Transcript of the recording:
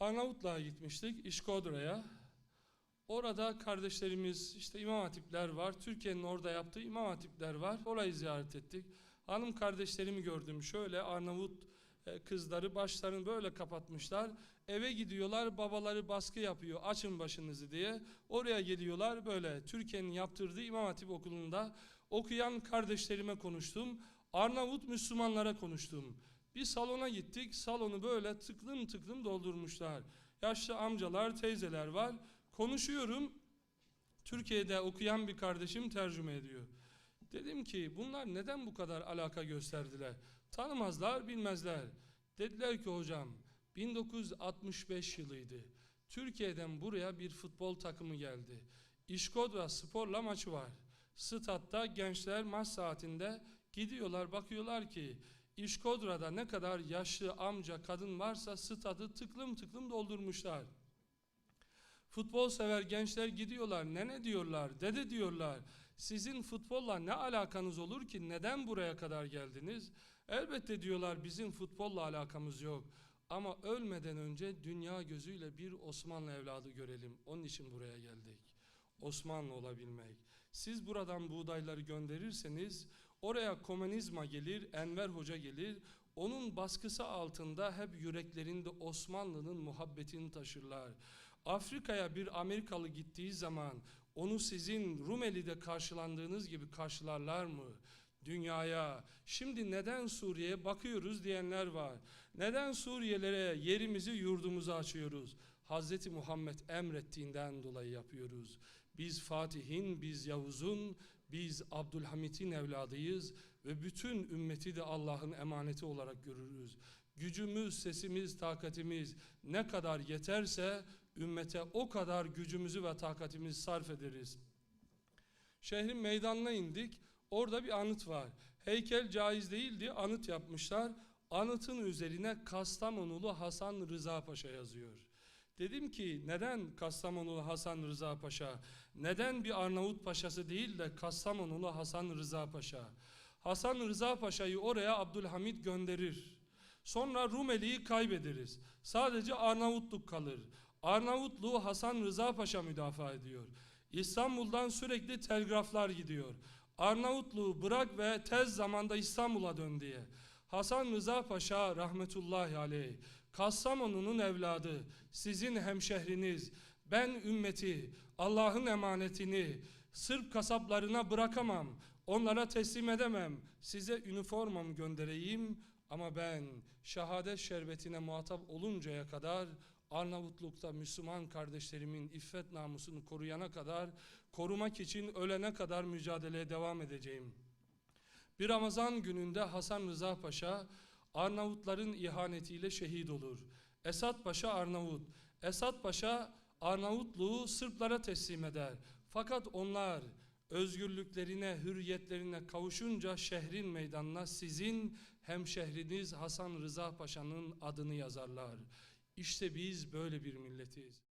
Arnavutluğa gitmiştik, İşkodra'ya. Orada kardeşlerimiz, işte imam hatipler var. Türkiye'nin orada yaptığı imam hatipler var. Orayı ziyaret ettik. Hanım kardeşlerimi gördüm. Şöyle Arnavut e, kızları başlarını böyle kapatmışlar. Eve gidiyorlar, babaları baskı yapıyor. Açın başınızı diye. Oraya geliyorlar böyle. Türkiye'nin yaptırdığı imam hatip okulunda okuyan kardeşlerime konuştum. Arnavut Müslümanlara konuştum. Bir salona gittik. Salonu böyle tıklım tıklım doldurmuşlar. Yaşlı amcalar, teyzeler var. Konuşuyorum. Türkiye'de okuyan bir kardeşim tercüme ediyor. Dedim ki bunlar neden bu kadar alaka gösterdiler? Tanımazlar, bilmezler. Dediler ki hocam 1965 yılıydı. Türkiye'den buraya bir futbol takımı geldi. İşkodra Spor'la maçı var. Statta gençler maç saatinde gidiyorlar bakıyorlar ki İşkodra'da ne kadar yaşlı amca kadın varsa stadı tıklım tıklım doldurmuşlar. Futbol sever gençler gidiyorlar. Nene diyorlar, dede diyorlar. Sizin futbolla ne alakanız olur ki neden buraya kadar geldiniz? Elbette diyorlar bizim futbolla alakamız yok. Ama ölmeden önce dünya gözüyle bir Osmanlı evladı görelim. Onun için buraya geldik. Osmanlı olabilmek. Siz buradan buğdayları gönderirseniz oraya komünizma gelir, Enver Hoca gelir. Onun baskısı altında hep yüreklerinde Osmanlı'nın muhabbetini taşırlar. Afrika'ya bir Amerikalı gittiği zaman onu sizin Rumeli'de karşılandığınız gibi karşılarlar mı? Dünyaya, şimdi neden Suriye'ye bakıyoruz diyenler var. Neden Suriyelere yerimizi yurdumuzu açıyoruz? Hazreti Muhammed emrettiğinden dolayı yapıyoruz. Biz Fatih'in, biz Yavuz'un, biz Abdülhamit'in evladıyız ve bütün ümmeti de Allah'ın emaneti olarak görürüz. Gücümüz, sesimiz, takatimiz ne kadar yeterse ümmete o kadar gücümüzü ve takatimizi sarf ederiz. Şehrin meydanına indik. Orada bir anıt var. Heykel caiz değil diye anıt yapmışlar. Anıtın üzerine Kastamonulu Hasan Rıza Paşa yazıyor. Dedim ki neden Kastamonulu Hasan Rıza Paşa? Neden bir Arnavut Paşası değil de Kastamonulu Hasan Rıza Paşa? Hasan Rıza Paşa'yı oraya Abdülhamit gönderir. Sonra Rumeli'yi kaybederiz. Sadece Arnavutluk kalır. Arnavutluğu Hasan Rıza Paşa müdafaa ediyor. İstanbul'dan sürekli telgraflar gidiyor. Arnavutluğu bırak ve tez zamanda İstanbul'a dön diye. Hasan Rıza Paşa rahmetullahi aleyh, Kastamonu'nun evladı, sizin hemşehriniz, ben ümmeti, Allah'ın emanetini Sırp kasaplarına bırakamam, onlara teslim edemem, size üniformamı göndereyim ama ben şehadet şerbetine muhatap oluncaya kadar Arnavutluk'ta Müslüman kardeşlerimin iffet namusunu koruyana kadar, korumak için ölene kadar mücadeleye devam edeceğim. Bir Ramazan gününde Hasan Rıza Paşa Arnavutların ihanetiyle şehit olur. Esat Paşa Arnavut. Esat Paşa Arnavutluğu Sırplara teslim eder. Fakat onlar özgürlüklerine, hürriyetlerine kavuşunca şehrin meydanına sizin hemşehriniz Hasan Rıza Paşa'nın adını yazarlar. İşte biz böyle bir milletiz.